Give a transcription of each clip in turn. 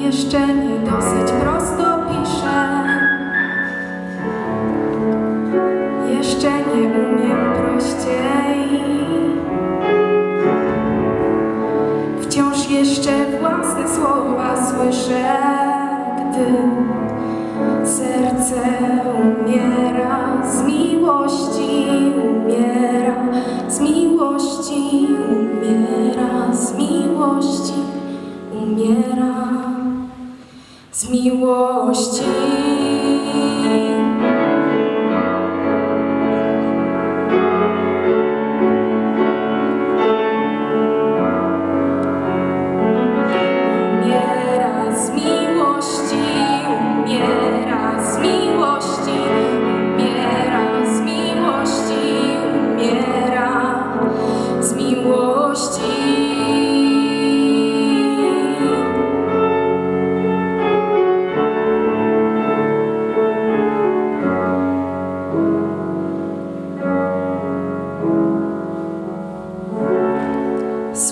jeszcze nie dosyć prosto piszę. Jeszcze nie umiem prościej. Wciąż jeszcze własne słowa słyszę, gdy serce umiera z miłości, umiera z miłości, umiera z miłości, umiera z miłości.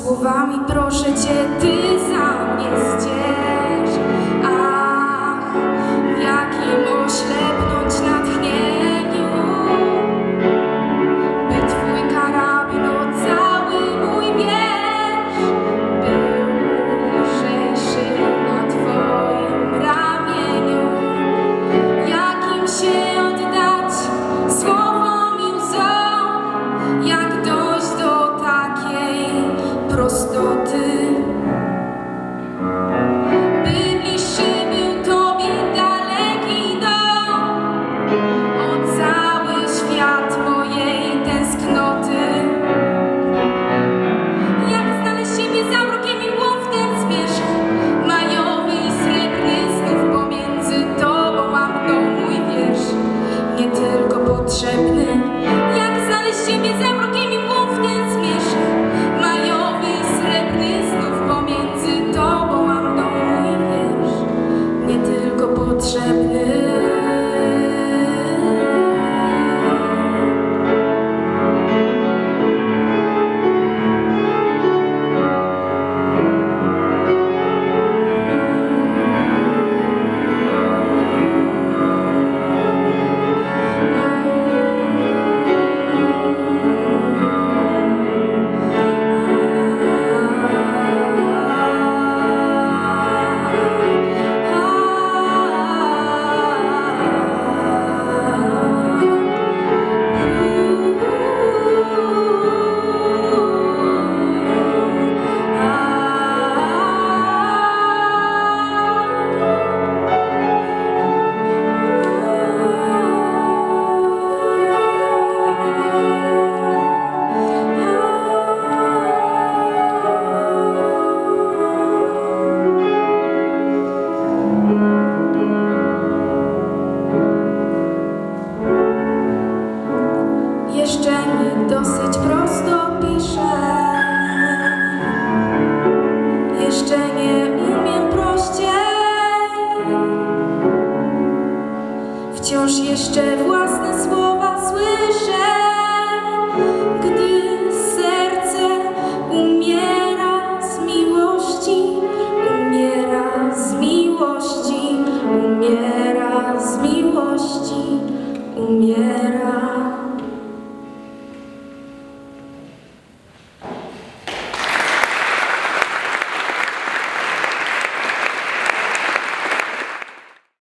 słowami proszę Cię Ty prostoty. potrzebny. Wciąż jeszcze własne słowa słyszę.